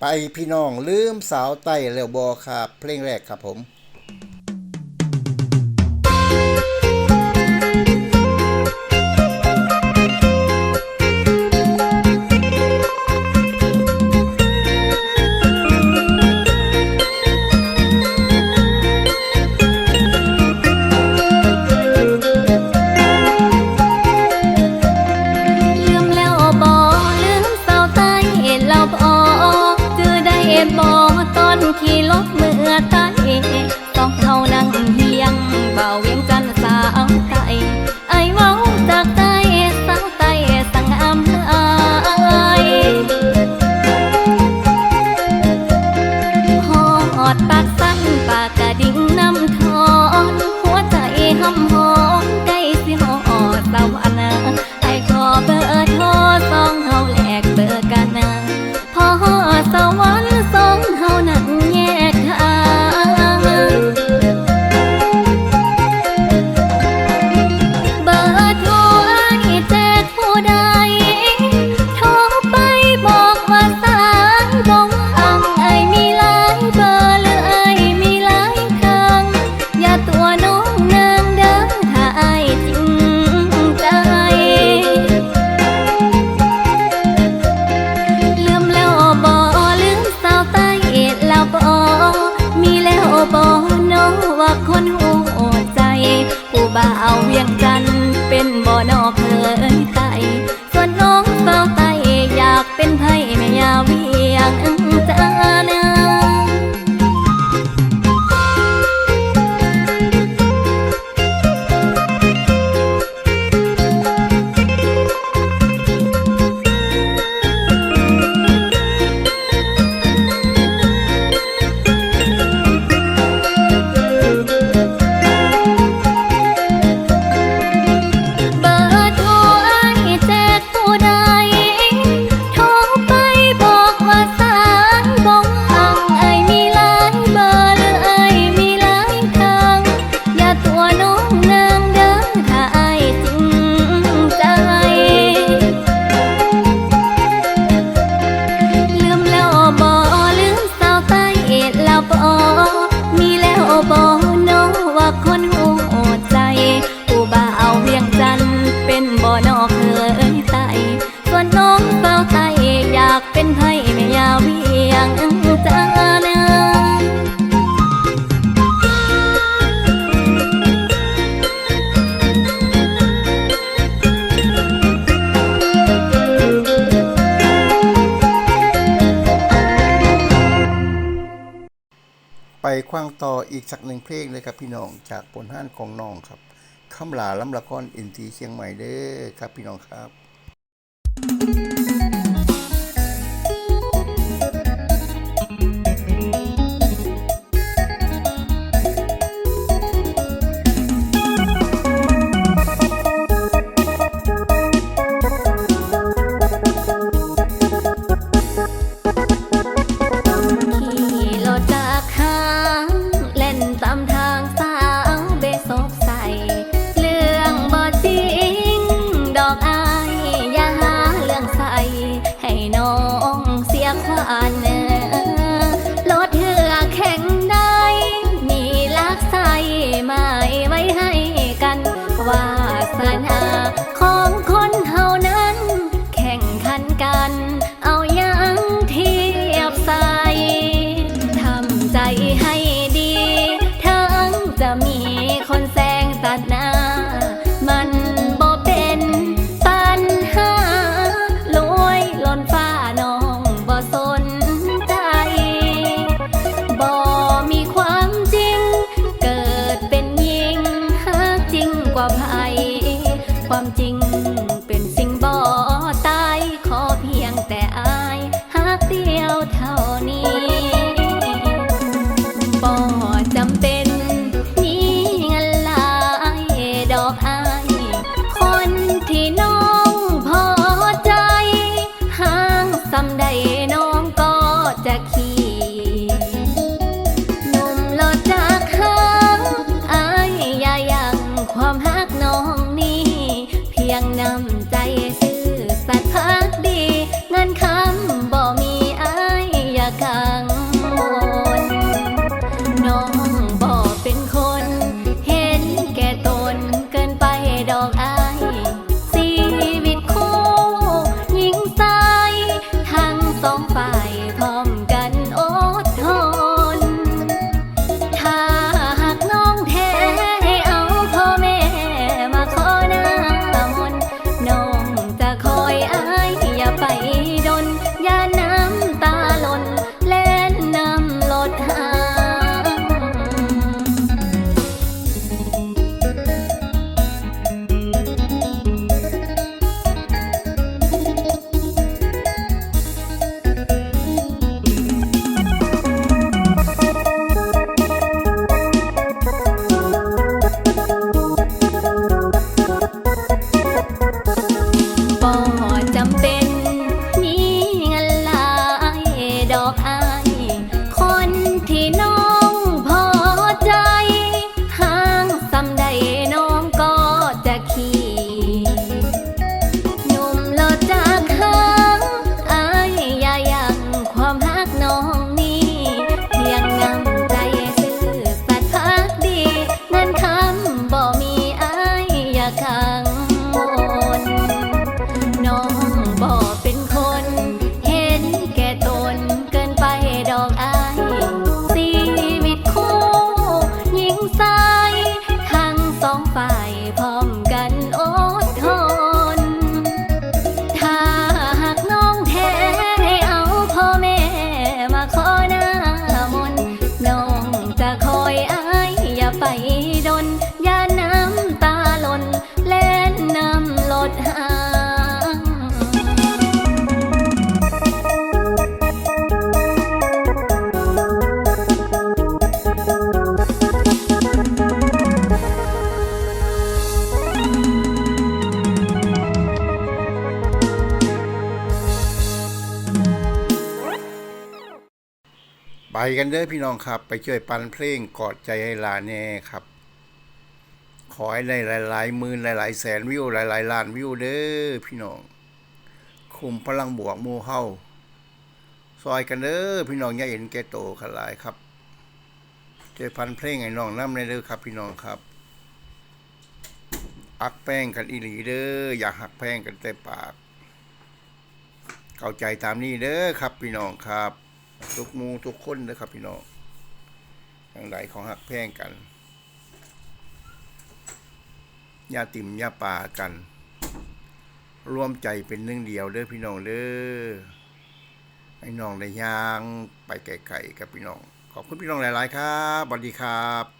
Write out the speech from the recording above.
ไปพี่น้องลืมสาวไต้แล้วบอครับ เพลงแรกครับผม บอตอนขี่รถเมื่อไตต้องเท่านั่งเฮียงเบาเวียงจันสาวไตไอเว้าจากใจสาวไตสังอำไอหอดปาก ไปคว้างต่ออีกสักหนึ่งเพลงเลยครับพี่น้องจากผลห้านของน้องครับคำลาล้ำละก้อนอินทีเชียงใหม่เด้อครับพี่น้องครับ thank you ไปกันเด้อพี่น้องครับ ไปช่วยปันเพลงกอดใจให้ลาแน่ครับ ขอให้ได้หลายๆหมื่นหลาย ๆ แสนวิวหลาย ๆ ล้านวิวเด้อพี่น้อง คุมพลังบวกมูเฮาซอยกันเด้อพี่น้องอย่าเห็นแกโตขลายครับช่วยพันเพลงให้น้องน้ำในเด้อครับ พี่น้องครับ อักแป้งกันอีหลีเด้ออย่าหักแป้งกันแต่ปาก เข้าใจตามนี้เด้อครับ พี่น้องครับ ทุกมูทุกคนเด้อครับพี่น้องอย่างไรของหักแพงกันยาติ่มยาป่ากัน ร่วมใจเป็นหนึ่งเดียวเด้อพี่น้องเด้อไอ้น้องได้ย่างไปไกลๆกับพี่น้อง ขอบคุณพี่น้องหลาย ๆ ครับสวัสดีครับ